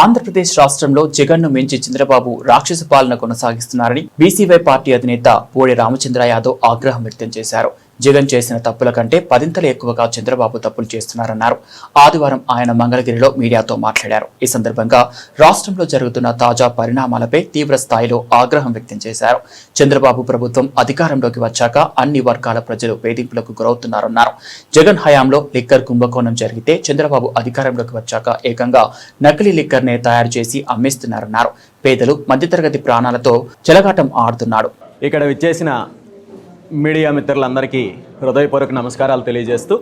ఆంధ్రప్రదేశ్ రాష్ట్రంలో జగన్ను మించి చంద్రబాబు రాక్షస పాలన కొనసాగిస్తున్నారని బీసీవై పార్టీ అధినేత బోడి రామచంద్ర యాదవ్ ఆగ్రహం వ్యక్తం చేశారు. జగన్ చేసిన తప్పుల కంటే పదింతలు ఎక్కువగా చంద్రబాబు తప్పులు చేస్తున్నారన్నారు. ఆదివారం ఆయన మంగళగిరిలో మీడియాతో మాట్లాడారు. ఈ సందర్భంగా రాష్ట్రంలో జరుగుతున్న తాజా పరిణామాలపై తీవ్ర స్థాయిలో ఆగ్రహం వ్యక్తం చేశారు. చంద్రబాబు ప్రభుత్వం అధికారంలోకి వచ్చాక అన్ని వర్గాల ప్రజలు వేధింపులకు గురవుతున్నారన్నారు. జగన్ హయాంలో లిక్కర్ కుంభకోణం జరిగితే చంద్రబాబు అధికారంలోకి వచ్చాక ఏకంగా నకిలీ లిక్కర్ నే తయారు చేసి అమ్మేస్తున్నారన్నారు. పేదలు మధ్యతరగతి ప్రాణాలతో చెలగాటం ఆడుతున్నాడు. ఇక్కడ విచ్చేసిన మీడియా మిత్రులందరికీ హృదయపూర్వక నమస్కారాలు తెలియజేస్తూ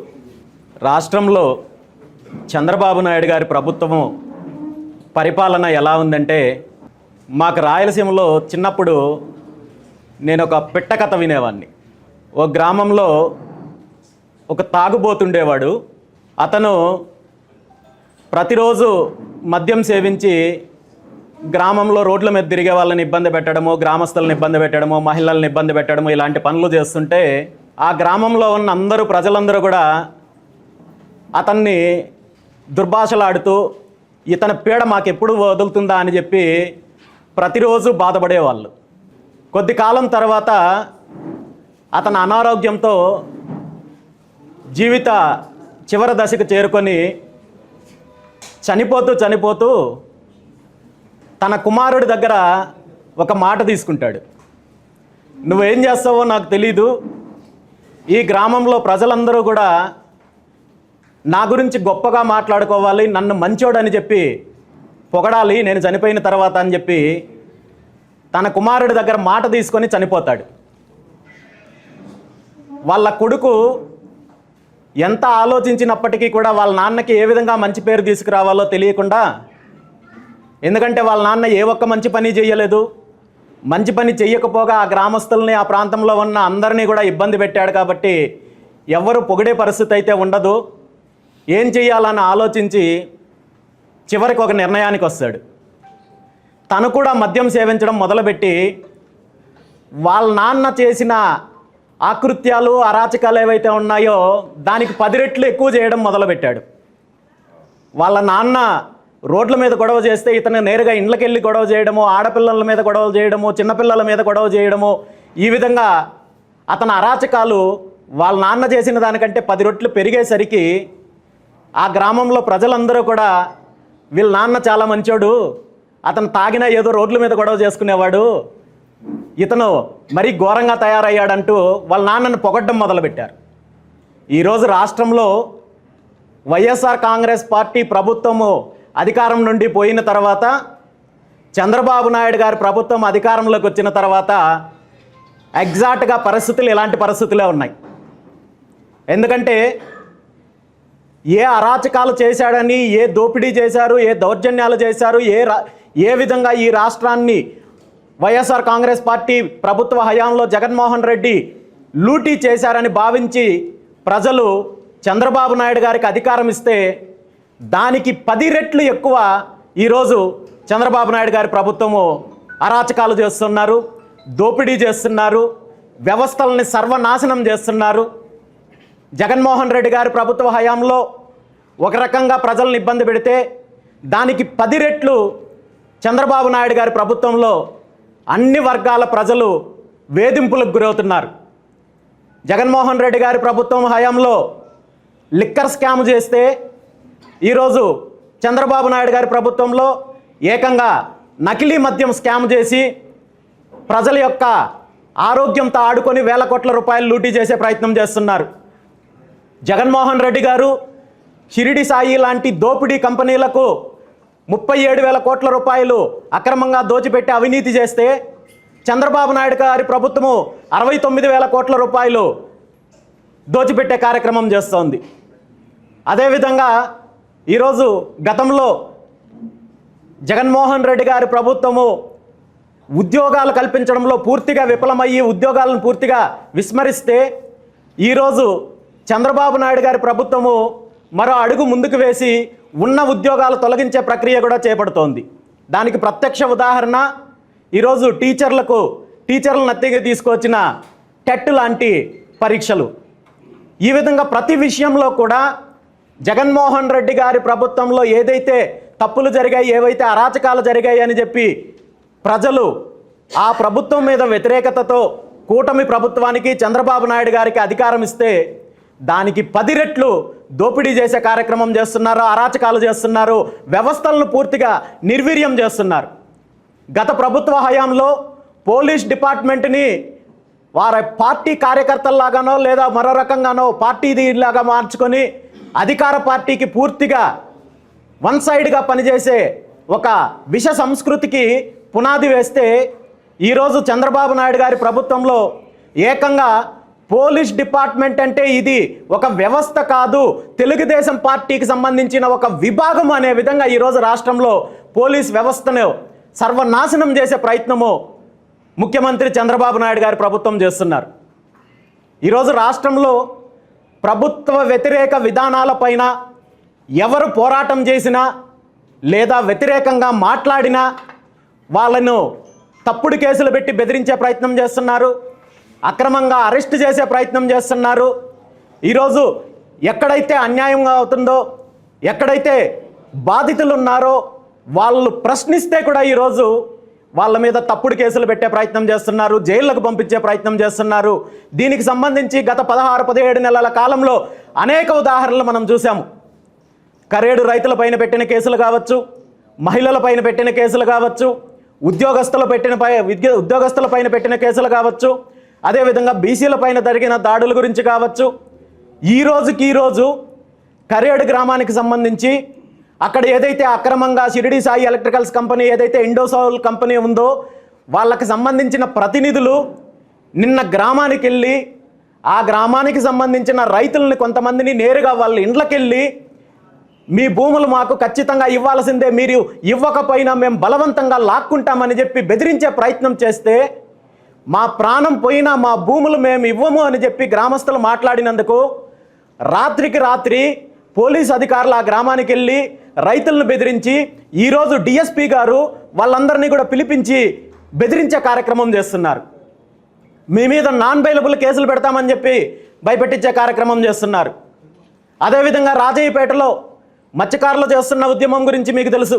రాష్ట్రంలో చంద్రబాబు నాయుడు గారి ప్రభుత్వము పరిపాలన ఎలా ఉందంటే మాకు రాయలసీమలో చిన్నప్పుడు నేను ఒక పిట్ట కథ వినేవాడిని ఓ గ్రామంలో ఒక తాగుబోతుండేవాడు. అతను ప్రతిరోజు మద్యం సేవించి గ్రామంలో రోడ్ల మీద తిరిగే వాళ్ళని ఇబ్బంది పెట్టడము గ్రామస్తులను ఇబ్బంది పెట్టడము మహిళలను ఇబ్బంది పెట్టడము ఇలాంటి పనులు చేస్తుంటే ఆ గ్రామంలో ఉన్న అందరూ ప్రజలందరూ కూడా అతన్ని దుర్భాషలాడుతూ ఇతని పీడ మాకెప్పుడు వదులుతుందా? అని చెప్పి ప్రతిరోజు బాధపడేవాళ్ళు. కొద్ది కాలం తర్వాత అతని అనారోగ్యంతో జీవిత చివరి దశకు చేరుకొని చనిపోతూ చనిపోతూ తన కుమారుడి దగ్గర ఒక మాట తీసుకుంటాడు. నువ్వేం చేస్తావో నాకు తెలీదు. ఈ గ్రామంలో ప్రజలందరూ కూడా నా గురించి గొప్పగా మాట్లాడుకోవాలి నన్ను మంచోడని చెప్పి పొగడాలి నేను చనిపోయిన తర్వాత అని చెప్పి తన కుమారుడి దగ్గర మాట తీసుకొని చనిపోతాడు. వాళ్ళ కొడుకు ఎంత ఆలోచించినప్పటికీ కూడా వాళ్ళ నాన్నకి ఏ విధంగా మంచి పేరు తీసుకురావాలో తెలియకుండా ఎందుకంటే వాళ్ళ నాన్న ఏ ఒక్క మంచి పని చేయలేదు. మంచి పని చేయకపోగా ఆ గ్రామస్తుల్ని ఆ ప్రాంతంలో ఉన్న అందరినీ కూడా ఇబ్బంది పెట్టాడు కాబట్టి ఎవ్వరు పొగిడే పరిస్థితి అయితే ఉండదు. ఏం చేయాలని ఆలోచించి చివరికి ఒక నిర్ణయానికి వస్తాడు. తను కూడా మద్యం సేవించడం మొదలుపెట్టి వాళ్ళ నాన్న చేసిన ఆకృత్యాలు అరాచకాలు ఏవైతే ఉన్నాయో దానికి పది రెట్లు ఎక్కువ చేయడం మొదలుపెట్టాడు. వాళ్ళ నాన్న రోడ్ల మీద గొడవ చేస్తే ఇతను నేరుగా ఇండ్లకెళ్ళి గొడవ చేయడము ఆడపిల్లల మీద గొడవలు చేయడము చిన్నపిల్లల మీద గొడవ చేయడము ఈ విధంగా అతని అరాచకాలు వాళ్ళ నాన్న చేసిన దానికంటే పది రొట్లు పెరిగేసరికి ఆ గ్రామంలో ప్రజలందరూ కూడా వీళ్ళ నాన్న చాలా మంచోడు అతను తాగినా ఏదో రోడ్ల మీద గొడవ చేసుకునేవాడు ఇతను మరీ ఘోరంగా తయారయ్యాడంటూ వాళ్ళ నాన్నను పొగడ్డం మొదలుపెట్టారు. ఈరోజు రాష్ట్రంలో వైఎస్ఆర్ కాంగ్రెస్ పార్టీ ప్రభుత్వము అధికారం నుండి పోయిన తర్వాత చంద్రబాబు నాయుడు గారి ప్రభుత్వం అధికారంలోకి వచ్చిన తర్వాత ఎగ్జాక్ట్గా పరిస్థితులు ఇలాంటి పరిస్థితులే ఉన్నాయి. ఎందుకంటే ఏ అరాచకాలు చేశాడని ఏ దోపిడీ చేశారు ఏ దౌర్జన్యాలు చేశారు ఏ రా ఏ విధంగా ఈ రాష్ట్రాన్ని వైఎస్ఆర్ కాంగ్రెస్ పార్టీ ప్రభుత్వ హయాంలో జగన్మోహన్ రెడ్డి లూటీ చేశారని భావించి ప్రజలు చంద్రబాబు నాయుడు గారికి అధికారం ఇస్తే దానికి పది రెట్లు ఎక్కువ ఈరోజు చంద్రబాబు నాయుడు గారి ప్రభుత్వము అరాచకాలు చేస్తున్నారు దోపిడీ చేస్తున్నారు వ్యవస్థలని సర్వనాశనం చేస్తున్నారు. జగన్మోహన్ రెడ్డి గారి ప్రభుత్వ హయాంలో ఒక రకంగా ప్రజలను ఇబ్బంది పెడితే దానికి పది రెట్లు చంద్రబాబు నాయుడు గారి ప్రభుత్వంలో అన్ని వర్గాల ప్రజలు వేధింపులకు గురవుతున్నారు. జగన్మోహన్ రెడ్డి గారి ప్రభుత్వం హయాంలో లిక్కర్ స్కామ్ చేస్తే ఈరోజు చంద్రబాబు నాయుడు గారి ప్రభుత్వంలో ఏకంగా నకిలీ మద్యం స్కామ్ చేసి ప్రజల యొక్క ఆరోగ్యంతో ఆడుకొని వేల కోట్ల రూపాయలు లూటీ చేసే ప్రయత్నం చేస్తున్నారు. జగన్మోహన్ రెడ్డి గారు షిరిడి సాయి లాంటి దోపిడీ కంపెనీలకు ముప్పై ఏడు వేల కోట్ల రూపాయలు అక్రమంగా దోచిపెట్టి అవినీతి చేస్తే చంద్రబాబు నాయుడు గారి ప్రభుత్వము అరవై తొమ్మిది వేల కోట్ల రూపాయలు దోచిపెట్టే కార్యక్రమం చేస్తోంది. అదేవిధంగా ఈరోజు గతంలో జగన్మోహన్ రెడ్డి గారి ప్రభుత్వము ఉద్యోగాలు కల్పించడంలో పూర్తిగా విఫలమయ్యి ఉద్యోగాలను పూర్తిగా విస్మరిస్తే ఈరోజు చంద్రబాబు నాయుడు గారి ప్రభుత్వము మరో అడుగు ముందుకు వేసి ఉన్న ఉద్యోగాలు తొలగించే ప్రక్రియ కూడా చేపడుతోంది. దానికి ప్రత్యక్ష ఉదాహరణ ఈరోజు టీచర్లకు టీచర్లను అత్తెగా తీసుకొచ్చిన టెట్ లాంటి పరీక్షలు. ఈ విధంగా ప్రతి విషయంలో కూడా జగన్మోహన్ రెడ్డి గారి ప్రభుత్వంలో ఏదైతే తప్పులు జరిగాయి ఏవైతే అరాచకాలు జరిగాయి అని చెప్పి ప్రజలు ఆ ప్రభుత్వం మీద వ్యతిరేకతతో కూటమి ప్రభుత్వానికి చంద్రబాబు నాయుడు గారికి అధికారం ఇస్తే దానికి పది రెట్లు దోపిడీ చేసే కార్యక్రమం చేస్తున్నారు అరాచకాలు చేస్తున్నారు వ్యవస్థలను పూర్తిగా నిర్వీర్యం చేస్తున్నారు. గత ప్రభుత్వ హయాంలో పోలీస్ డిపార్ట్మెంట్ని వారి పార్టీ కార్యకర్తల్లాగానో లేదా మరో రకంగానో పార్టీలాగా మార్చుకొని అధికార పార్టీకి పూర్తిగా వన్ సైడ్గా పనిచేసే ఒక విష సంస్కృతికి పునాది వేస్తే ఈరోజు చంద్రబాబు నాయుడు గారి ప్రభుత్వంలో ఏకంగా పోలీస్ డిపార్ట్మెంట్ అంటే ఇది ఒక వ్యవస్థ కాదు. తెలుగుదేశం పార్టీకి సంబంధించిన ఒక విభాగం అనే విధంగా ఈరోజు రాష్ట్రంలో పోలీస్ వ్యవస్థను సర్వనాశనం చేసే ప్రయత్నము ముఖ్యమంత్రి చంద్రబాబు నాయుడు గారి ప్రభుత్వం చేస్తున్నారు. ఈరోజు రాష్ట్రంలో ప్రభుత్వ వ్యతిరేక విధానాలపైన ఎవరు పోరాటం చేసినా లేదా వ్యతిరేకంగా మాట్లాడినా వాళ్ళను తప్పుడు కేసులు పెట్టి బెదిరించే ప్రయత్నం చేస్తున్నారు అక్రమంగా అరెస్ట్ చేసే ప్రయత్నం చేస్తున్నారు. ఈరోజు ఎక్కడైతే అన్యాయంగా అవుతుందో ఎక్కడైతే బాధితులు ఉన్నారో వాళ్ళు ప్రశ్నిస్తే కూడా ఈరోజు వాళ్ళ మీద తప్పుడు కేసులు పెట్టే ప్రయత్నం చేస్తున్నారు జైళ్ళకు పంపించే ప్రయత్నం చేస్తున్నారు. దీనికి సంబంధించి గత పదహారు పదిహేడు నెలల కాలంలో అనేక ఉదాహరణలు మనం చూసాము కరేడు రైతుల పైన పెట్టిన కేసులు కావచ్చు మహిళల పైన పెట్టిన కేసులు కావచ్చు ఉద్యోగస్తుల పెట్టిన పై విద్య ఉద్యోగస్తుల పైన పెట్టిన కేసులు కావచ్చు అదేవిధంగా బీసీల పైన జరిగిన దాడుల గురించి కావచ్చు. ఈ రోజుకి ఈ రోజు కరేడు గ్రామానికి సంబంధించి అక్కడ ఏదైతే అక్రమంగా షిరిడి సాయి ఎలక్ట్రికల్స్ కంపెనీ ఏదైతే ఇండోసౌల్ కంపెనీ ఉందో వాళ్ళకి సంబంధించిన ప్రతినిధులు నిన్న గ్రామానికి వెళ్ళి ఆ గ్రామానికి సంబంధించిన రైతులని కొంతమందిని నేరుగా వాళ్ళ ఇండ్లకెళ్ళి మీ భూములు మాకు ఖచ్చితంగా ఇవ్వాల్సిందే మీరు ఇవ్వకపోయినా మేము బలవంతంగా లాక్కుంటామని చెప్పి బెదిరించే ప్రయత్నం చేస్తే మా ప్రాణం పోయినా మా భూములు మేము ఇవ్వము అని చెప్పి గ్రామస్తులు మాట్లాడినందుకు రాత్రికి రాత్రి పోలీస్ అధికారులు ఆ గ్రామానికి వెళ్ళి రైతులను బెదిరించి ఈరోజు డిఎస్పీ గారు వాళ్ళందరినీ కూడా పిలిపించి బెదిరించే కార్యక్రమం చేస్తున్నారు. మీ మీద నాన్ బైలబుల్ కేసులు పెడతామని చెప్పి భయపెట్టించే కార్యక్రమం చేస్తున్నారు. అదేవిధంగా రాజయ్యపేటలో మత్స్యకారులు చేస్తున్న ఉద్యమం గురించి మీకు తెలుసు.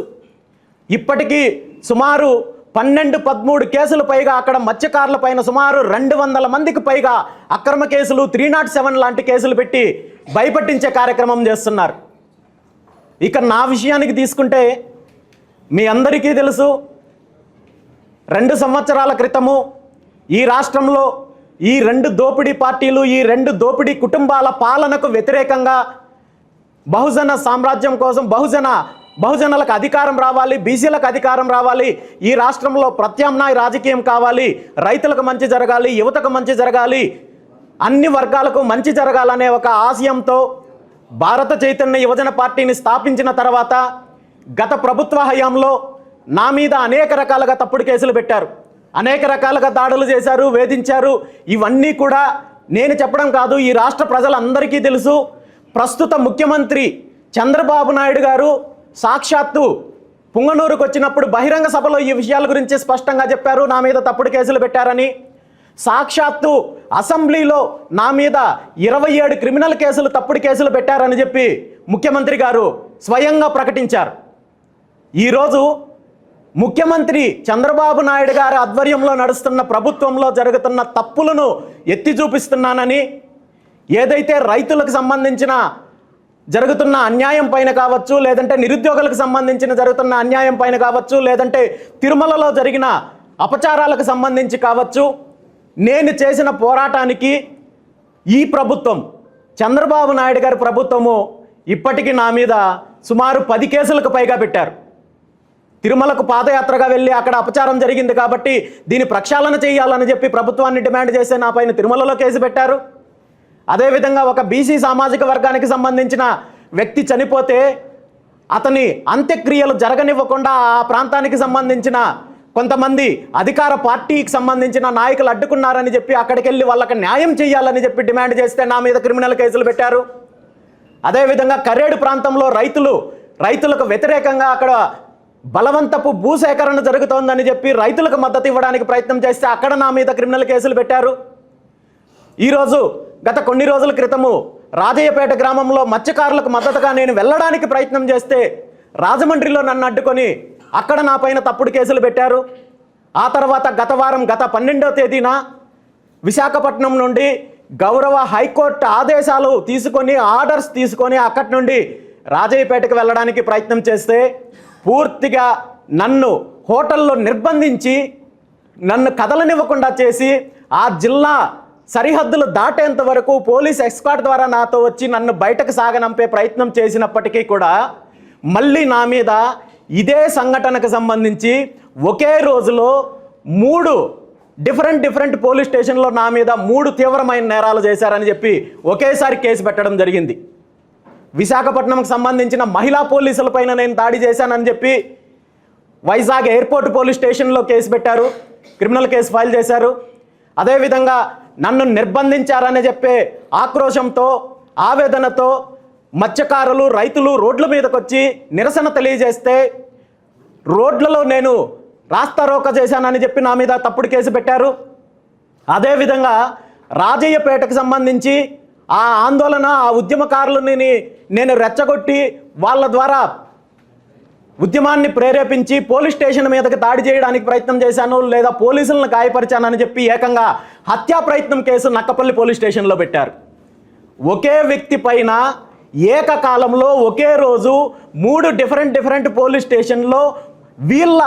ఇప్పటికీ సుమారు పన్నెండు పదమూడు కేసులు పైగా అక్కడ మత్స్యకారుల పైన సుమారు రెండు వందల మందికి పైగా అక్రమ కేసులు త్రీ నాట్ సెవెన్ లాంటి కేసులు పెట్టి భయపట్టించే కార్యక్రమం చేస్తున్నారు. ఇక నా విషయానికి తీసుకుంటే మీ అందరికీ తెలుసు రెండు సంవత్సరాల క్రితము ఈ రాష్ట్రంలో ఈ రెండు దోపిడీ పార్టీలు ఈ రెండు దోపిడీ కుటుంబాల పాలనకు వ్యతిరేకంగా బహుజన సామ్రాజ్యం కోసం బహుజన బహుజనులకు అధికారం రావాలి బీసీలకు అధికారం రావాలి ఈ రాష్ట్రంలో ప్రత్యామ్నాయ రాజకీయం కావాలి రైతులకు మంచి జరగాలి యువతకు మంచి జరగాలి అన్ని వర్గాలకు మంచి జరగాలనే ఒక ఆశయంతో భారత చైతన్య యువజన పార్టీని స్థాపించిన తర్వాత గత ప్రభుత్వ హయాంలో నా మీద అనేక రకాలుగా తప్పుడు కేసులు పెట్టారు. అనేక రకాలుగా దాడులు చేశారు వేధించారు. ఇవన్నీ కూడా నేను చెప్పడం కాదు ఈ రాష్ట్ర ప్రజలందరికీ తెలుసు. ప్రస్తుత ముఖ్యమంత్రి చంద్రబాబు నాయుడు గారు సాక్షాత్తు పుంగనూరుకు వచ్చినప్పుడు బహిరంగ సభలో ఈ విషయాల గురించి స్పష్టంగా చెప్పారు. నా మీద తప్పుడు కేసులు పెట్టారని. సాక్షాత్తు అసెంబ్లీలో నా మీద ఇరవై ఏడు క్రిమినల్ కేసులు తప్పుడు కేసులు పెట్టారని చెప్పి ముఖ్యమంత్రి గారు స్వయంగా ప్రకటించారు. ఈరోజు ముఖ్యమంత్రి చంద్రబాబు నాయుడు గారి ఆధ్వర్యంలో నడుస్తున్న ప్రభుత్వంలో జరుగుతున్న తప్పులను ఎత్తి చూపిస్తున్నానని ఏదైతే రైతులకు సంబంధించిన జరుగుతున్న అన్యాయం పైన కావచ్చు లేదంటే నిరుద్యోగులకు సంబంధించిన జరుగుతున్న అన్యాయం పైన కావచ్చు లేదంటే తిరుమలలో జరిగిన అపచారాలకు సంబంధించి కావచ్చు నేను చేసిన పోరాటానికి ఈ ప్రభుత్వం చంద్రబాబు నాయుడు గారి ప్రభుత్వము ఇప్పటికీ నా మీద సుమారు పది కేసులకు పైగా పెట్టారు. తిరుమలకు పాదయాత్రగా వెళ్ళి అక్కడ అపచారం జరిగింది కాబట్టి దీని ప్రక్షాళన చేయాలని చెప్పి ప్రభుత్వాన్ని డిమాండ్ చేస్తే నా పైన తిరుమలలో కేసు పెట్టారు. అదేవిధంగా ఒక బీసీ సామాజిక వర్గానికి సంబంధించిన వ్యక్తి చనిపోతే అతని అంత్యక్రియలు జరగనివ్వకుండా ఆ ప్రాంతానికి సంబంధించిన కొంతమంది అధికార పార్టీకి సంబంధించిన నాయకులు అడ్డుకున్నారని చెప్పి అక్కడికి వెళ్ళి వాళ్ళకి న్యాయం చేయాలని చెప్పి డిమాండ్ చేస్తే నా మీద క్రిమినల్ కేసులు పెట్టారు. అదేవిధంగా కరేడు ప్రాంతంలో రైతులు రైతులకు వ్యతిరేకంగా అక్కడ బలవంతపు భూసేకరణ జరుగుతోందని చెప్పి రైతులకు మద్దతు ఇవ్వడానికి ప్రయత్నం చేస్తే అక్కడ నా మీద క్రిమినల్ కేసులు పెట్టారు. ఈరోజు గత కొన్ని రోజుల క్రితము రాజయ్యపేట గ్రామంలో మత్స్యకారులకు మద్దతుగా నేను వెళ్ళడానికి ప్రయత్నం చేస్తే రాజమండ్రిలో నన్ను అడ్డుకొని అక్కడ నా పైన తప్పుడు కేసులు పెట్టారు. ఆ తర్వాత గత వారం గత పన్నెండో తేదీన విశాఖపట్నం నుండి గౌరవ హైకోర్టు ఆదేశాలు తీసుకొని ఆర్డర్స్ తీసుకొని అక్కడి నుండి రాజయ్యపేటకు వెళ్ళడానికి ప్రయత్నం చేస్తే పూర్తిగా నన్ను హోటల్లో నిర్బంధించి నన్ను కదలనివ్వకుండా చేసి ఆ జిల్లా సరిహద్దులు దాటేంత వరకు పోలీస్ ఎస్కాట్ ద్వారా నాతో వచ్చి నన్ను బయటకు సాగనంపే ప్రయత్నం చేసినప్పటికీ కూడా మళ్ళీ నా మీద ఇదే సంఘటనకు సంబంధించి ఒకే రోజులో మూడు డిఫరెంట్ డిఫరెంట్ పోలీస్ స్టేషన్లో నా మీద మూడు తీవ్రమైన నేరాలు చేశారని చెప్పి ఒకేసారి కేసు పెట్టడం జరిగింది. విశాఖపట్నంకు సంబంధించిన మహిళా పోలీసులపైన నేను దాడి చేశానని చెప్పి వైజాగ్ ఎయిర్పోర్ట్ పోలీస్ స్టేషన్లో కేసు పెట్టారు. క్రిమినల్ కేసు ఫైల్ చేశారు. అదేవిధంగా నన్ను నిర్బంధించారని చెప్పే ఆక్రోశంతో ఆవేదనతో మత్స్యకారులు రైతులు రోడ్ల మీదకి వచ్చి నిరసన తెలియజేస్తే రోడ్లలో నేను రాస్తారోక చేశానని చెప్పి నా మీద తప్పుడు కేసు పెట్టారు. అదేవిధంగా రాజయ్యపేటకు సంబంధించి ఆ ఆందోళన ఆ ఉద్యమకారులని నేను రెచ్చగొట్టి వాళ్ళ ద్వారా ఉద్యమాన్ని ప్రేరేపించి పోలీస్ స్టేషన్ మీదకి దాడి చేయడానికి ప్రయత్నం చేశాను లేదా పోలీసులను గాయపరిచానని చెప్పి ఏకంగా హత్యా ప్రయత్నం కేసు నక్కపల్లి పోలీస్ స్టేషన్లో పెట్టారు. ఒకే వ్యక్తి పైన ఏకకాలంలో ఒకే రోజు మూడు డిఫరెంట్ డిఫరెంట్ పోలీస్ స్టేషన్లో వీళ్ళ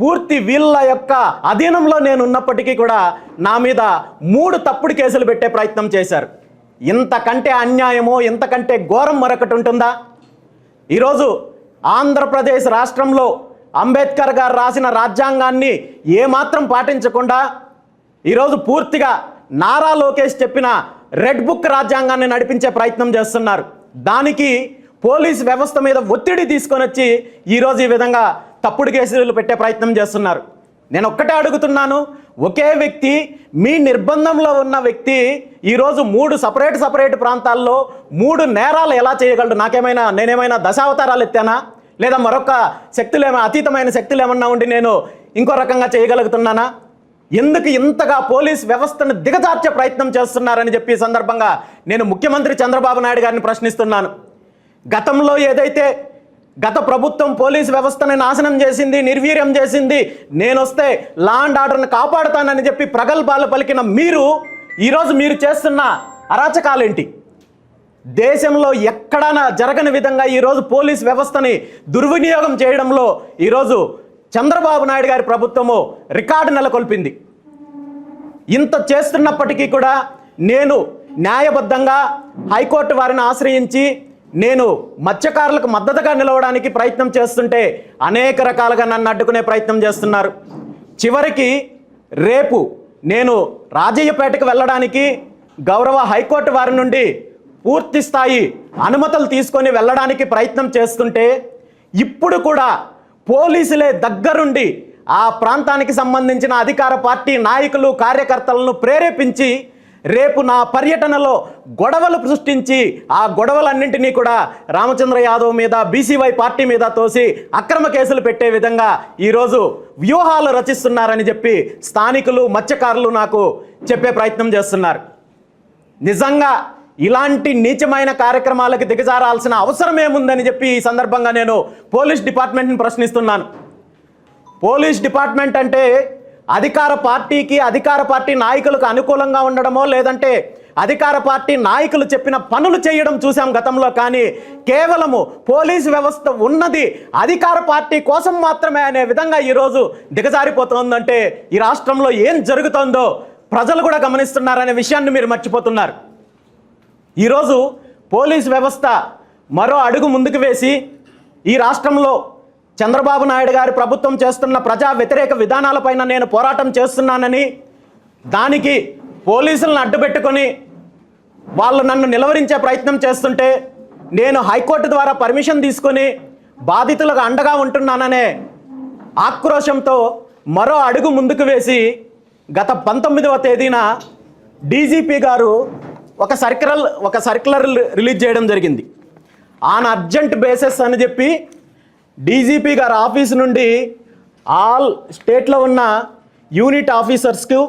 పూర్తి వీళ్ళ యొక్క అధీనంలో నేను ఉన్నప్పటికీ కూడా నా మీద మూడు తప్పుడు కేసులు పెట్టే ప్రయత్నం చేశారు. ఇంతకంటే అన్యాయమో ఇంతకంటే ఘోరం మరొకటి ఉంటుందా? ఈరోజు ఆంధ్రప్రదేశ్ రాష్ట్రంలో అంబేద్కర్ గారు రాసిన రాజ్యాంగాన్ని ఏమాత్రం పాటించకుండా ఈరోజు పూర్తిగా నారా లోకేష్ చెప్పిన రెడ్ బుక్ రాజ్యాంగాన్ని నడిపించే ప్రయత్నం చేస్తున్నారు. దానికి పోలీస్ వ్యవస్థ మీద ఒత్తిడి తీసుకొని వచ్చి ఈరోజు ఈ విధంగా తప్పుడు కేసులు పెట్టే ప్రయత్నం చేస్తున్నారు. నేను ఒక్కటే అడుగుతున్నాను ఒకే వ్యక్తి మీ నిర్బంధంలో ఉన్న వ్యక్తి ఈరోజు మూడు సపరేట్ సపరేట్ ప్రాంతాల్లో మూడు నేరాలు ఎలా చేయగలడు? నాకేమైనా నేనేమైనా దశావతారాలు ఎత్తానా? లేదా మరొక శక్తులు ఏమైనా అతీతమైన శక్తులు ఏమన్నా ఉండి నేను ఇంకో రకంగా చేయగలుగుతున్నానా? ఎందుకు ఇంతగా పోలీస్ వ్యవస్థను దిగజార్చే ప్రయత్నం చేస్తున్నారని చెప్పి ఈ సందర్భంగా నేను ముఖ్యమంత్రి చంద్రబాబు నాయుడు గారిని ప్రశ్నిస్తున్నాను. గతంలో ఏదైతే గత ప్రభుత్వం పోలీస్ వ్యవస్థని నాశనం చేసింది నిర్వీర్యం చేసింది నేనొస్తే లాండ్ లా అండ్ ఆర్డర్ని కాపాడుతానని చెప్పి ప్రగల్భాలు పలికిన మీరు ఈరోజు మీరు చేస్తున్న అరాచకాలేంటి? దేశంలో ఎక్కడైనా జరగని విధంగా ఈరోజు పోలీస్ వ్యవస్థని దుర్వినియోగం చేయడంలో ఈరోజు చంద్రబాబు నాయుడు గారి ప్రభుత్వము రికార్డు నెలకొల్పింది. ఇంత చేస్తున్నప్పటికీ కూడా నేను న్యాయబద్ధంగా హైకోర్టు వారిని ఆశ్రయించి నేను మత్స్యకారులకు మద్దతుగా నిలవడానికి ప్రయత్నం చేస్తుంటే అనేక రకాలుగా నన్ను అడ్డుకునే ప్రయత్నం చేస్తున్నారు. చివరికి రేపు నేను రాజయ్యపేటకు వెళ్ళడానికి గౌరవ హైకోర్టు వారి నుండి పూర్తి స్థాయి అనుమతులు తీసుకొని వెళ్ళడానికి ప్రయత్నం చేస్తుంటే ఇప్పుడు కూడా పోలీసులే దగ్గరుండి ఆ ప్రాంతానికి సంబంధించిన అధికార పార్టీ నాయకులు కార్యకర్తలను ప్రేరేపించి రేపు నా పర్యటనలో గొడవలు సృష్టించి ఆ గొడవలన్నింటినీ కూడా రామచంద్ర యాదవ్ మీద బీసీవై పార్టీ మీద తోసి అక్రమ కేసులు పెట్టే విధంగా ఈరోజు వ్యూహాలు రచిస్తున్నారని చెప్పి స్థానికులు మత్స్యకారులు నాకు చెప్పే ప్రయత్నం చేస్తున్నారు. నిజంగా ఇలాంటి నీచమైన కార్యక్రమాలకు దిగజారాల్సిన అవసరం ఏముందని చెప్పి ఈ సందర్భంగా నేను పోలీస్ డిపార్ట్మెంట్ని ప్రశ్నిస్తున్నాను. పోలీస్ డిపార్ట్మెంట్ అంటే అధికార పార్టీకి అధికార పార్టీ నాయకులకు అనుకూలంగా ఉండడమో లేదంటే అధికార పార్టీ నాయకులు చెప్పిన పనులు చేయడం చూసాం గతంలో కానీ కేవలము పోలీస్ వ్యవస్థ ఉన్నది అధికార పార్టీ కోసం మాత్రమే అనే విధంగా ఈరోజు దిగజారిపోతుందంటే ఈ రాష్ట్రంలో ఏం జరుగుతుందో ప్రజలు కూడా గమనిస్తున్నారనే విషయాన్ని మీరు మర్చిపోతున్నారు. ఈరోజు పోలీస్ వ్యవస్థ మరో అడుగు ముందుకు వేసి ఈ రాష్ట్రంలో చంద్రబాబు నాయుడు గారి ప్రభుత్వం చేస్తున్న ప్రజా వ్యతిరేక విధానాలపైన నేను పోరాటం చేస్తున్నానని దానికి పోలీసులను అడ్డుపెట్టుకొని వాళ్ళు నన్ను నిలవరించే ప్రయత్నం చేస్తుంటే నేను హైకోర్టు ద్వారా పర్మిషన్ తీసుకొని బాధితులకు అండగా ఉంటున్నాననే ఆక్రోశంతో మరో అడుగు ముందుకు వేసి గత పంతొమ్మిదవ తేదీన డీజీపీ గారు ఒక సర్కిల్ ఒక సర్క్యులర్ రిలీజ్ చేయడం జరిగింది. ఆన్ అర్జెంట్ బేసిస్ అని చెప్పి డీజీపీ గారి ఆఫీస్ నుండి ఆల్ స్టేట్లో ఉన్న యూనిట్ ఆఫీసర్స్కు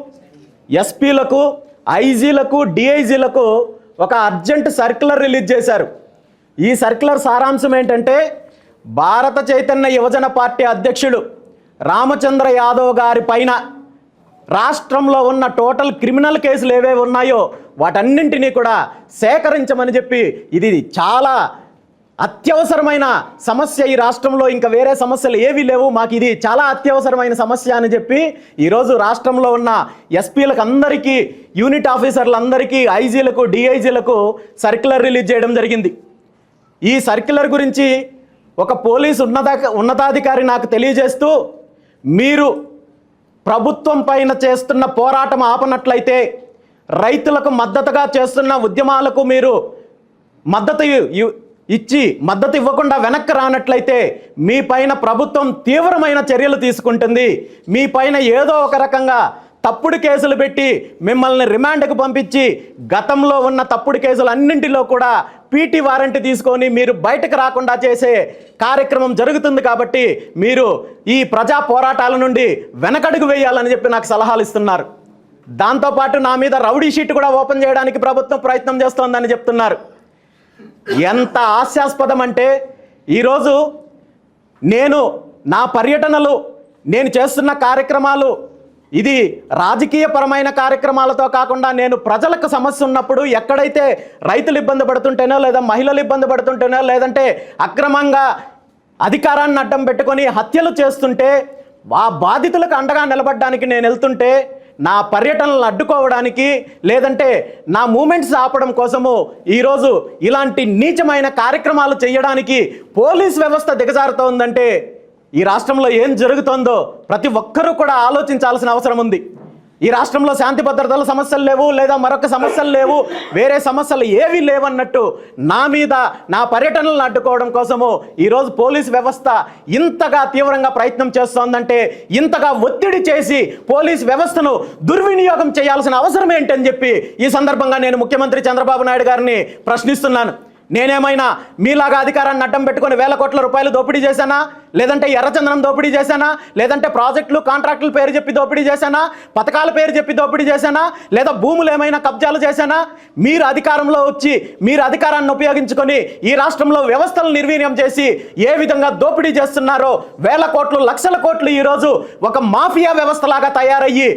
ఎస్పీలకు ఐజీలకు డిఐజీలకు ఒక అర్జెంట్ సర్క్యులర్ రిలీజ్ చేశారు. ఈ సర్క్యులర్ సారాంశం ఏంటంటే భారత చైతన్య యువజన పార్టీ అధ్యక్షుడు రామచంద్ర యాదవ్ గారి పైన రాష్ట్రంలో ఉన్న టోటల్ క్రిమినల్ కేసులు ఏవేవి ఉన్నాయో వాటన్నింటినీ కూడా సేకరించమని చెప్పి ఇది చాలా అత్యవసరమైన సమస్య ఈ రాష్ట్రంలో. ఇంకా వేరే సమస్యలు ఏవీ లేవు. మాకు ఇది చాలా అత్యవసరమైన సమస్య అని చెప్పి ఈరోజు రాష్ట్రంలో ఉన్న ఎస్పీలకు అందరికీ యూనిట్ ఆఫీసర్లందరికీ ఐజీలకు డిఐజీలకు సర్క్యులర్ రిలీజ్ చేయడం జరిగింది. ఈ సర్క్యులర్ గురించి ఒక పోలీసు ఉన్నత ఉన్నతాధికారి నాకు తెలియజేస్తూ మీరు ప్రభుత్వం పైన చేస్తున్న పోరాటం ఆపనట్లయితే రైతులకు మద్దతుగా చేస్తున్న ఉద్యమాలకు మీరు మద్దతు ఇచ్చి మద్దతు ఇవ్వకుండా వెనక్కి రానట్లయితే మీ పైన ప్రభుత్వం తీవ్రమైన చర్యలు తీసుకుంటుంది. మీ పైన ఏదో ఒక రకంగా తప్పుడు కేసులు పెట్టి మిమ్మల్ని రిమాండ్కు పంపించి గతంలో ఉన్న తప్పుడు కేసులు అన్నింటిలో కూడా పీటీ వారెంట్ తీసుకొని మీరు బయటకు రాకుండా చేసే కార్యక్రమం జరుగుతుంది కాబట్టి మీరు ఈ ప్రజా పోరాటాల నుండి వెనకడుగు వేయాలని చెప్పి నాకు సలహాలు ఇస్తున్నారు. దాంతోపాటు నా మీద రౌడీ షీట్ కూడా ఓపెన్ చేయడానికి ప్రభుత్వం ప్రయత్నం చేస్తోందని చెప్తున్నారు. ఎంత హాస్యాస్పదం అంటే ఈరోజు నేను నా పర్యటనలు నేను చేస్తున్న కార్యక్రమాలు ఇది రాజకీయపరమైన కార్యక్రమాలతో కాకుండా నేను ప్రజలకు సమస్య ఉన్నప్పుడు ఎక్కడైతే రైతులు ఇబ్బంది పడుతుంటేనో లేదా మహిళలు ఇబ్బంది పడుతుంటేనో లేదంటే అక్రమంగా అధికారాన్ని అడ్డం పెట్టుకొని హత్యలు చేస్తుంటే ఆ బాధితులకు అండగా నిలబడడానికి నేను వెళ్తుంటే నా పర్యటనలను అడ్డుకోవడానికి లేదంటే నా మూమెంట్స్ ఆపడం కోసము ఈరోజు ఇలాంటి నీచమైన కార్యక్రమాలు చేయడానికి పోలీస్ వ్యవస్థ దిగజారుతోందంటే ఈ రాష్ట్రంలో ఏం జరుగుతోందో ప్రతి ఒక్కరూ కూడా ఆలోచించాల్సిన అవసరం ఉంది. ఈ రాష్ట్రంలో శాంతి భద్రతల సమస్యలు లేవు లేదా మరొక సమస్యలు లేవు వేరే సమస్యలు ఏవి లేవన్నట్టు నా మీద నా పర్యటనలను అడ్డుకోవడం కోసము ఈరోజు పోలీస్ వ్యవస్థ ఇంతగా తీవ్రంగా ప్రయత్నం చేస్తోందంటే ఇంతగా ఒత్తిడి చేసి పోలీస్ వ్యవస్థను దుర్వినియోగం చేయాల్సిన అవసరం ఏంటని చెప్పి ఈ సందర్భంగా నేను ముఖ్యమంత్రి చంద్రబాబు నాయుడు గారిని ప్రశ్నిస్తున్నాను. నేనేమైనా మీలాగా అధికారాన్ని అడ్డం పెట్టుకొని వేల కోట్ల రూపాయలు దోపిడీ చేశానా? లేదంటే ఎర్రచందనం దోపిడీ చేశానా? లేదంటే ప్రాజెక్టులు కాంట్రాక్టుల పేరు చెప్పి దోపిడీ చేశానా? పథకాల పేరు చెప్పి దోపిడీ చేశానా? లేదా భూములు ఏమైనా కబ్జాలు చేశానా? మీరు అధికారంలో వచ్చి మీరు అధికారాన్ని ఉపయోగించుకొని ఈ రాష్ట్రంలో వ్యవస్థలు నిర్వీర్యం చేసి ఏ విధంగా దోపిడీ చేస్తున్నారో వేల కోట్లు లక్షల కోట్లు ఈరోజు ఒక మాఫియా వ్యవస్థలాగా తయారయ్యి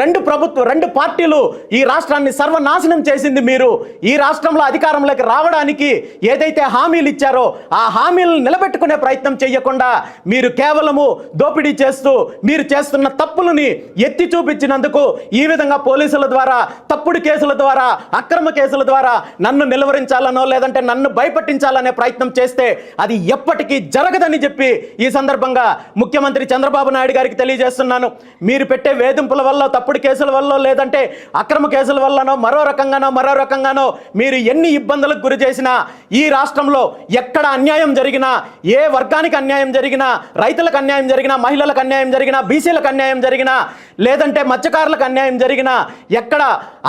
రెండు ప్రభుత్వ రెండు పార్టీలు ఈ రాష్ట్రాన్ని సర్వనాశనం చేసింది మీరు. ఈ రాష్ట్రంలో అధికారంలోకి రావడానికి ఏదైతే హామీలు ఇచ్చారో ఆ హామీలను నిలబెట్టుకునే ప్రయత్నం చేయకుండా మీరు కేవలము దోపిడీ చేస్తూ మీరు చేస్తున్న తప్పులని ఎత్తి చూపించినందుకు ఈ విధంగా పోలీసుల ద్వారా తప్పుడు కేసుల ద్వారా అక్రమ కేసుల ద్వారా నన్ను నిలువరించాలనో లేదంటే నన్ను భయపట్టించాలనే ప్రయత్నం చేస్తే అది ఎప్పటికీ జరగదని చెప్పి ఈ సందర్భంగా ముఖ్యమంత్రి చంద్రబాబు నాయుడు గారికి తెలియజేస్తున్నాను. మీరు పెట్టే వేధింపుల వల్ల తప్పుడు కేసుల వల్ల లేదంటే అక్రమ కేసుల వల్లనో మరో రకంగానో మరో రకంగానో మీరు ఎన్ని ఇబ్బందులకు గురి చేసినా ఈ రాష్ట్రంలో ఎక్కడ అన్యాయం జరిగినా ఏ వర్గానికి అన్యాయం జరిగినా రైతులకు అన్యాయం జరిగినా మహిళలకు అన్యాయం జరిగినా బీసీలకు అన్యాయం జరిగినా లేదంటే మత్స్యకారులకు అన్యాయం జరిగినా ఎక్కడ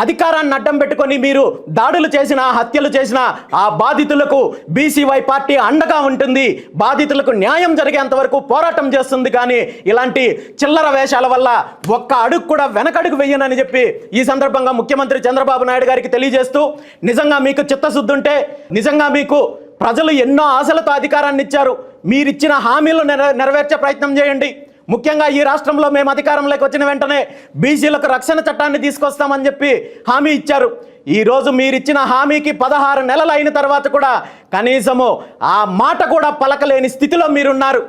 అధికారాన్ని అడ్డం పెట్టుకొని మీరు దాడులు చేసినా హత్యలు చేసినా ఆ బాధితులకు బీసీవై పార్టీ అండగా ఉంటుంది. బాధితులకు న్యాయం జరిగేంత వరకు పోరాటం చేస్తుంది. కానీ ఇలాంటి చిల్లర వేషాల వల్ల ఒక్క అడుగు కూడా వెనకడుగు వెయ్యనని చెప్పి ఈ సందర్భంగా ముఖ్యమంత్రి చంద్రబాబు నాయుడు గారికి తెలియజేస్తూ నిజంగా మీకు చిత్తశుద్ధి ఉంటే నిజంగా మీకు ప్రజలు ఎన్నో ఆశలతో అధికారాన్ని ఇచ్చారు. మీరిచ్చిన హామీలు నెర నెరవేర్చే ప్రయత్నం చేయండి. ముఖ్యంగా ఈ రాష్ట్రంలో మేము అధికారంలోకి వచ్చిన వెంటనే బీసీలకు రక్షణ చట్టాన్ని తీసుకొస్తామని చెప్పి హామీ ఇచ్చారు. ఈరోజు మీరిచ్చిన హామీకి పదహారు నెలలు అయిన తర్వాత కూడా కనీసము ఆ మాట కూడా పలకలేని స్థితిలో మీరున్నారు.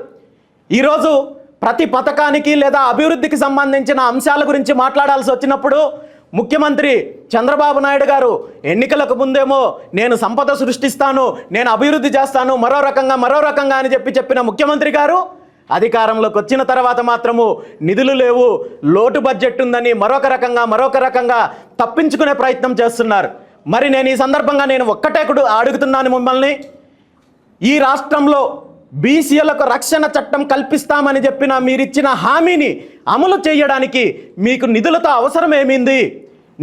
ఈరోజు ప్రతి పథకానికి లేదా అభివృద్ధికి సంబంధించిన అంశాల గురించి మాట్లాడాల్సి వచ్చినప్పుడు ముఖ్యమంత్రి చంద్రబాబు నాయుడు గారు ఎన్నికలకు ముందేమో నేను సంపద సృష్టిస్తాను నేను అభివృద్ధి చేస్తాను మరో రకంగా మరో రకంగా అని చెప్పి చెప్పిన ముఖ్యమంత్రి గారు అధికారంలోకి వచ్చిన తర్వాత మాత్రము నిధులు లేవు లోటు బడ్జెట్ ఉందని మరొక రకంగా మరొక రకంగా తప్పించుకునే ప్రయత్నం చేస్తున్నారు. మరి నేను ఈ సందర్భంగా నేను ఒక్కటే అడుగుతున్నాను మిమ్మల్ని. ఈ రాష్ట్రంలో బీసీలకు రక్షణ చట్టం కల్పిస్తామని చెప్పిన మీరిచ్చిన హామీని అమలు చేయడానికి మీకు నిధులతో అవసరం ఏమింది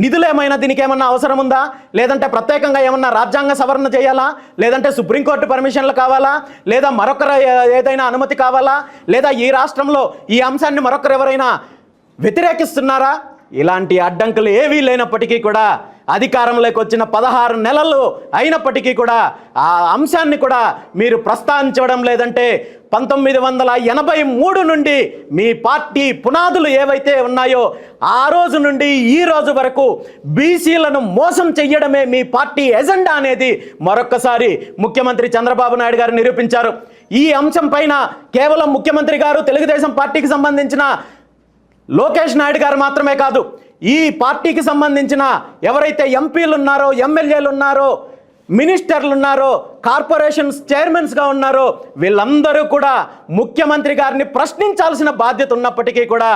నిధులు ఏమైనా దీనికి ఏమన్నా అవసరం ఉందా? లేదంటే ప్రత్యేకంగా ఏమన్నా రాజ్యాంగ సవరణ చేయాలా? లేదంటే సుప్రీంకోర్టు పర్మిషన్లు కావాలా? లేదా మరొకరు ఏదైనా అనుమతి కావాలా? లేదా ఈ రాష్ట్రంలో ఈ అంశాన్ని మరొకరు ఎవరైనా వ్యతిరేకిస్తున్నారా? ఇలాంటి అడ్డంకులు ఏవీ లేనప్పటికీ కూడా అధికారంలోకి వచ్చిన పదహారు నెలలు అయినప్పటికీ కూడా ఆ అంశాన్ని కూడా మీరు ప్రస్తావించడం లేదంటే పంతొమ్మిది వందల ఎనభై మూడు నుండి మీ పార్టీ పునాదులు ఏవైతే ఉన్నాయో ఆ రోజు నుండి ఈ రోజు వరకు బీసీలను మోసం చెయ్యడమే మీ పార్టీ ఎజెండా అనేది మరొక్కసారి ముఖ్యమంత్రి చంద్రబాబు నాయుడు గారు నిరూపించారు. ఈ అంశం పైన కేవలం ముఖ్యమంత్రి గారు తెలుగుదేశం పార్టీకి సంబంధించిన లోకేష్ నాయుడు గారు మాత్రమే కాదు ఈ పార్టీకి సంబంధించిన ఎవరైతే ఎంపీలు ఉన్నారో ఎమ్మెల్యేలు ఉన్నారో మినిస్టర్లు ఉన్నారో కార్పొరేషన్స్ చైర్మన్స్గా ఉన్నారో వీళ్ళందరూ కూడా ముఖ్యమంత్రి గారిని ప్రశ్నించాల్సిన బాధ్యత ఉన్నప్పటికీ కూడా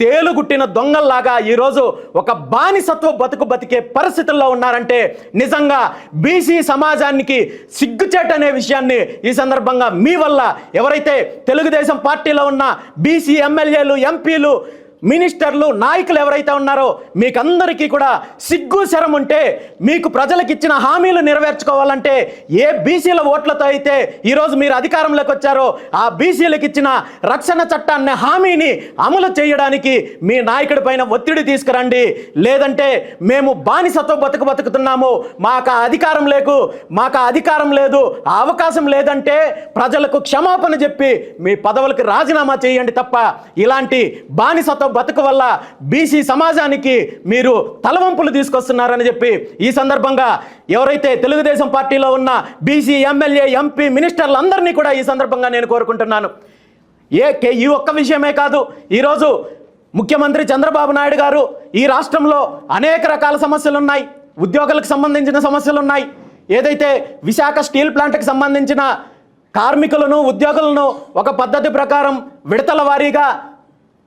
తేలుగుట్టిన దొంగల్లాగా ఈరోజు ఒక బానిసత్వ బతుకు బతికే పరిస్థితుల్లో ఉన్నారంటే నిజంగా బీసీ సమాజానికి సిగ్గుచేటనే విషయాన్ని ఈ సందర్భంగా మీ వల్ల ఎవరైతే తెలుగుదేశం పార్టీలో ఉన్న బీసీ ఎమ్మెల్యేలు ఎంపీలు మినిస్టర్లు నాయకులు ఎవరైతే ఉన్నారో మీకందరికీ కూడా సిగ్గు శరం ఉంటే మీకు ప్రజలకు ఇచ్చిన హామీలు నెరవేర్చుకోవాలంటే ఏ బీసీల ఓట్లతో అయితే ఈరోజు మీరు అధికారంలోకి వచ్చారో ఆ బీసీలకు ఇచ్చిన రక్షణ చట్టాన్ని హామీని అమలు చేయడానికి మీ నాయకుడి పైన ఒత్తిడి తీసుకురండి. లేదంటే మేము బానిసతో బతుకు బతుకుతున్నాము. మాకు అధికారం లేకు మాకు అధికారం లేదు ఆ అవకాశం లేదంటే ప్రజలకు క్షమాపణ చెప్పి మీ పదవులకు రాజీనామా చేయండి తప్ప ఇలాంటి బానిసతో బతుకు వల్ల బీసీ సమాజానికి మీరు తలవంపులు తీసుకొస్తున్నారని చెప్పి ఈ సందర్భంగా ఎవరైతే తెలుగుదేశం పార్టీలో ఉన్న బీసీ ఎమ్మెల్యే ఎంపీ మినిస్టర్లందరినీ కూడా ఈ సందర్భంగా నేను కోరుకుంటున్నాను. ఏ కే- ఈ ఒక్క విషయమే కాదు ఈరోజు ముఖ్యమంత్రి చంద్రబాబు నాయుడు గారు ఈ రాష్ట్రంలో అనేక రకాల సమస్యలు ఉన్నాయి ఉద్యోగులకు సంబంధించిన సమస్యలు ఉన్నాయి ఏదైతే విశాఖ స్టీల్ ప్లాంట్కి సంబంధించిన కార్మికులను ఉద్యోగులను ఒక పద్ధతి ప్రకారం విడతల వారీగా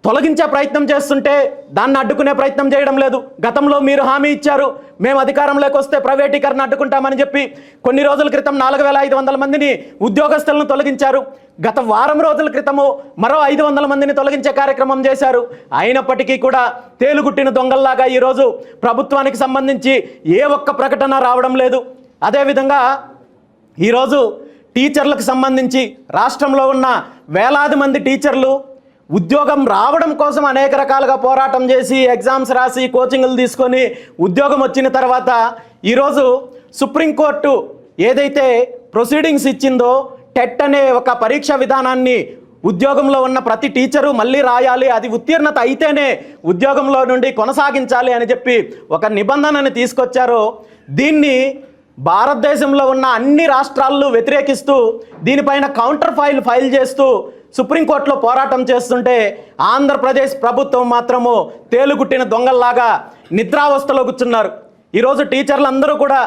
తొలగించే ప్రయత్నం చేస్తుంటే దాన్ని అడ్డుకునే ప్రయత్నం చేయడం లేదు. గతంలో మీరు హామీ ఇచ్చారు. మేము అధికారంలోకి వస్తే ప్రైవేటీకరణ అడ్డుకుంటామని చెప్పి కొన్ని రోజుల క్రితం నాలుగు వేల ఐదు వందల మందిని ఉద్యోగస్తులను తొలగించారు. గత వారం రోజుల క్రితము మరో ఐదు వందల మందిని తొలగించే కార్యక్రమం చేశారు. అయినప్పటికీ కూడా తేలుగుట్టిన దొంగల్లాగా ఈరోజు ప్రభుత్వానికి సంబంధించి ఏ ఒక్క ప్రకటన రావడం లేదు. అదేవిధంగా ఈరోజు టీచర్లకు సంబంధించి రాష్ట్రంలో ఉన్న వేలాది మంది టీచర్లు ఉద్యోగం రావడం కోసం అనేక రకాలుగా పోరాటం చేసి ఎగ్జామ్స్ రాసి కోచింగ్లు తీసుకొని ఉద్యోగం వచ్చిన తర్వాత ఈరోజు సుప్రీంకోర్టు ఏదైతే ప్రొసీడింగ్స్ ఇచ్చిందో టెట్ అనే ఒక పరీక్ష విధానాన్ని ఉద్యోగంలో ఉన్న ప్రతి టీచరు మళ్ళీ రాయాలి అది ఉత్తీర్ణత అయితేనే ఉద్యోగంలో నుండి కొనసాగించాలి అని చెప్పి ఒక నిబంధనని తీసుకొచ్చారో. దీన్ని భారతదేశంలో ఉన్న అన్ని రాష్ట్రాల్లో వ్యతిరేకిస్తూ దీనిపైన కౌంటర్ ఫైల్ ఫైల్ చేస్తూ సుప్రీంకోర్టులో పోరాటం చేస్తుంటే ఆంధ్రప్రదేశ్ ప్రభుత్వం మాత్రము తేలుగుట్టిన దొంగల్లాగా నిద్రావస్థలో కూర్చున్నారు. ఈరోజు టీచర్లు అందరూ కూడా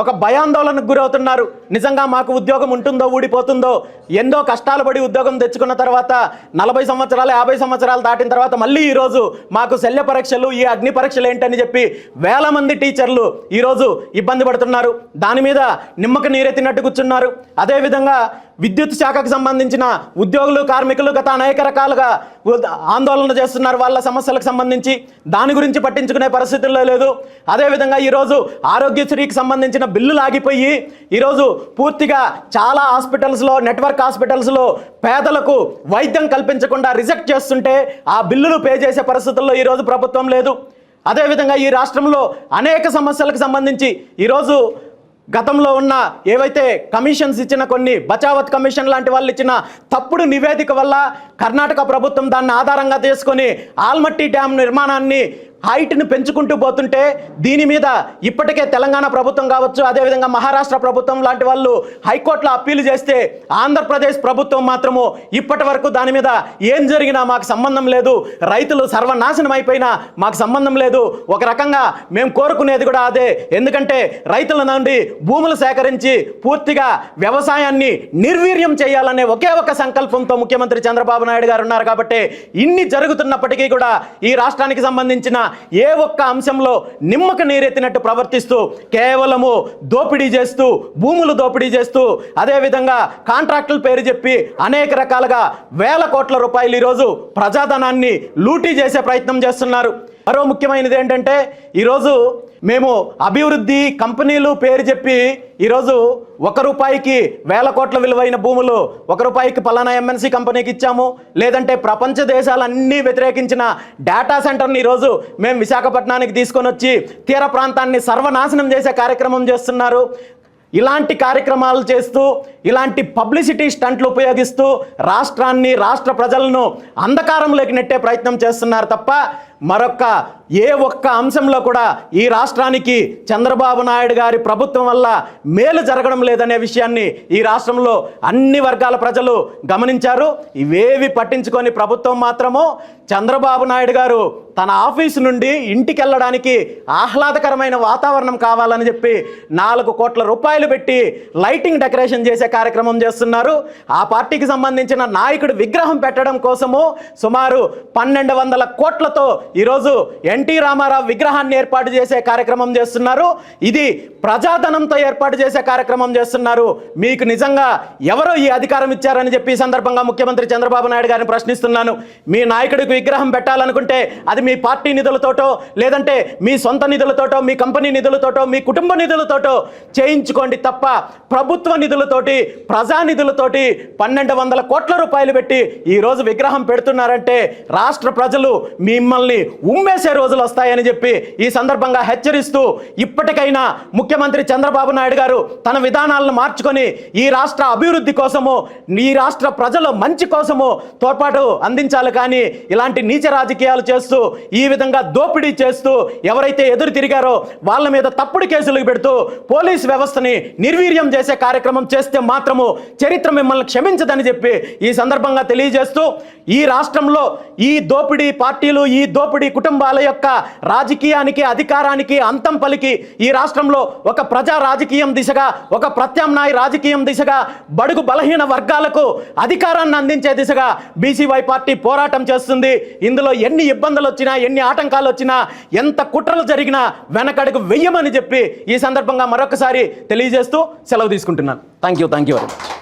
ఒక భయాందోళనకు గురవుతున్నారు. నిజంగా మాకు ఉద్యోగం ఉంటుందో ఊడిపోతుందో ఎంతో కష్టాలు పడి ఉద్యోగం తెచ్చుకున్న తర్వాత నలభై సంవత్సరాలు యాభై సంవత్సరాలు దాటిన తర్వాత మళ్ళీ ఈరోజు మాకు శల్య పరీక్షలు ఈ అగ్ని పరీక్షలు ఏంటని చెప్పి వేల మంది టీచర్లు ఈరోజు ఇబ్బంది పడుతున్నారు. దాని మీద నిమ్మక నీరెత్తినట్టు కూర్చున్నారు. అదేవిధంగా విద్యుత్ శాఖకు సంబంధించిన ఉద్యోగులు కార్మికులు గత అనేక రకాలుగా ఆందోళన చేస్తున్నారు. వాళ్ళ సమస్యలకు సంబంధించి దాని గురించి పట్టించుకునే పరిస్థితుల్లో లేదు. అదేవిధంగా ఈరోజు ఆరోగ్యశ్రీకి సంబంధించిన బిల్లులు ఆగిపోయి ఈరోజు పూర్తిగా చాలా హాస్పిటల్స్లో నెట్వర్క్ హాస్పిటల్స్లో పేదలకు వైద్యం కల్పించకుండా రిజెక్ట్ చేస్తుంటే ఆ బిల్లులు పే చేసే పరిస్థితుల్లో ఈరోజు ప్రభుత్వం లేదు. అదేవిధంగా ఈ రాష్ట్రంలో అనేక సమస్యలకు సంబంధించి ఈరోజు గతంలో ఉన్న ఏవైతే కమిషన్స్ ఇచ్చిన కొన్ని బచావత్ కమిషన్ లాంటి వాళ్ళు ఇచ్చిన తప్పుడు నివేదిక వల్ల కర్ణాటక ప్రభుత్వం దాన్ని ఆధారంగా చేసుకొని ఆల్మట్టి డ్యామ్ నిర్మాణాన్ని హైట్ను పెంచుకుంటూ పోతుంటే దీని మీద ఇప్పటికే తెలంగాణ ప్రభుత్వం కావచ్చు అదేవిధంగా మహారాష్ట్ర ప్రభుత్వం లాంటి వాళ్ళు హైకోర్టులో అప్పీలు చేస్తే ఆంధ్రప్రదేశ్ ప్రభుత్వం మాత్రము ఇప్పటి వరకు దాని మీద ఏం జరిగినా మాకు సంబంధం లేదు. రైతులు సర్వనాశనం అయిపోయినా మాకు సంబంధం లేదు. ఒక రకంగా మేము కోరుకునేది కూడా అదే. ఎందుకంటే రైతుల నుండి భూములు సేకరించి పూర్తిగా వ్యవసాయాన్ని నిర్వీర్యం చేయాలనే ఒకే ఒక సంకల్పంతో ముఖ్యమంత్రి చంద్రబాబు నాయుడు గారు ఉన్నారు కాబట్టి ఇన్ని జరుగుతున్నప్పటికీ కూడా ఈ రాష్ట్రానికి సంబంధించిన ఏ ఒక్క అంశంలో నిమ్మక నీరెత్తినట్టు ప్రవర్తిస్తూ కేవలము దోపిడీ చేస్తూ భూములు దోపిడీ చేస్తూ అదేవిధంగా కాంట్రాక్టుల పేరు చెప్పి అనేక రకాలుగా వేల కోట్ల రూపాయలు ఈరోజు ప్రజాధనాన్ని లూటీ చేసే ప్రయత్నం చేస్తున్నారు. మరో ముఖ్యమైనది ఏంటంటే ఈరోజు మేము అభివృద్ధి కంపెనీలు పేరు చెప్పి ఈరోజు ఒక రూపాయికి వేల కోట్ల విలువైన భూములు ఒక రూపాయికి పలానా ఎంఎన్సీ కంపెనీకి ఇచ్చాము. లేదంటే ప్రపంచ దేశాలన్నీ వ్యతిరేకించిన డేటా సెంటర్ని ఈరోజు మేము విశాఖపట్నానికి తీసుకొని వచ్చి తీర ప్రాంతాన్ని సర్వనాశనం చేసే కార్యక్రమం చేస్తున్నారు. ఇలాంటి కార్యక్రమాలు చేస్తూ ఇలాంటి పబ్లిసిటీ స్టంట్లు ఉపయోగిస్తూ రాష్ట్రాన్ని రాష్ట్ర ప్రజలను అంధకారంలోకి నెట్టే ప్రయత్నం చేస్తున్నారు తప్ప మరొక్క ఏ ఒక్క అంశంలో కూడా ఈ రాష్ట్రానికి చంద్రబాబు నాయుడు గారి ప్రభుత్వం వల్ల మేలు జరగడం లేదనే విషయాన్ని ఈ రాష్ట్రంలో అన్ని వర్గాల ప్రజలు గమనించారు. ఇవేవి పట్టించుకొని ప్రభుత్వం మాత్రము చంద్రబాబు నాయుడు గారు తన ఆఫీసు నుండి ఇంటికి వెళ్ళడానికి ఆహ్లాదకరమైన వాతావరణం కావాలని చెప్పి నాలుగు కోట్ల రూపాయలు పెట్టి లైటింగ్ డెకరేషన్ చేసే కార్యక్రమం చేస్తున్నారు. ఆ పార్టీకి సంబంధించిన నాయకుడు విగ్రహం పెట్టడం కోసము సుమారు పన్నెండు వందల కోట్లతో ఈరోజు ఎన్టీ రామారావు విగ్రహాన్ని ఏర్పాటు చేసే కార్యక్రమం చేస్తున్నారు. ఇది ప్రజాధనంతో ఏర్పాటు చేసే కార్యక్రమం చేస్తున్నారు. మీకు నిజంగా ఎవరో ఈ అధికారం ఇచ్చారని చెప్పి ఈ సందర్భంగా ముఖ్యమంత్రి చంద్రబాబు నాయుడు గారిని ప్రశ్నిస్తున్నాను. మీ నాయకుడికి విగ్రహం పెట్టాలనుకుంటే అది మీ పార్టీ నిధులతోటో లేదంటే మీ సొంత నిధులతోటో మీ కంపెనీ నిధులతోటో మీ కుటుంబ నిధులతోటో చేయించుకోండి తప్ప ప్రభుత్వ నిధులతోటి ప్రజా నిధులతోటి పన్నెండు వందల కోట్ల రూపాయలు పెట్టి ఈ రోజు విగ్రహం పెడుతున్నారంటే రాష్ట్ర ప్రజలు మిమ్మల్ని ఉమ్మేసే రోజులు వస్తాయని చెప్పి ఈ సందర్భంగా హెచ్చరిస్తూ ఇప్పటికైనా ముఖ్యమంత్రి చంద్రబాబు నాయుడు గారు తన విధానాలను మార్చుకొని ఈ రాష్ట్ర అభివృద్ధి కోసము ఈ రాష్ట్ర ప్రజల మంచి కోసము తోడ్పాటు అందించాలి కానీ ఇలాంటి నీచ రాజకీయాలు చేస్తూ ఈ విధంగా దోపిడీ చేస్తూ ఎవరైతే ఎదురు తిరిగారో వాళ్ళ మీద తప్పుడు కేసులు పెడుతూ పోలీస్ వ్యవస్థని నిర్వీర్యం చేసే కార్యక్రమం చేస్తే మాత్రము చరిత్ర మిమ్మల్ని క్షమించదని చెప్పి ఈ సందర్భంగా తెలియజేస్తూ ఈ రాష్ట్రంలో ఈ దోపిడీ పార్టీలు ఈ దోపిడీ కుటుంబాల యొక్క రాజకీయానికి అధికారానికి అంతం పలికి ఈ రాష్ట్రంలో ఒక ప్రజా రాజకీయం దిశగా ఒక ప్రత్యామ్నాయ రాజకీయం దిశగా బడుగు బలహీన వర్గాలకు అధికారాన్ని అందించే దిశగా బీసీవై పార్టీ పోరాటం చేస్తుంది. ఇందులో ఎన్ని ఇబ్బందులు వచ్చినా ఎన్ని ఆటంకాలు వచ్చినా ఎంత కుట్రలు జరిగినా వెనకడుగు వెయ్యమని చెప్పి ఈ సందర్భంగా మరొకసారి తెలియజేస్తూ సెలవు తీసుకుంటున్నాను. Thank you thank you very much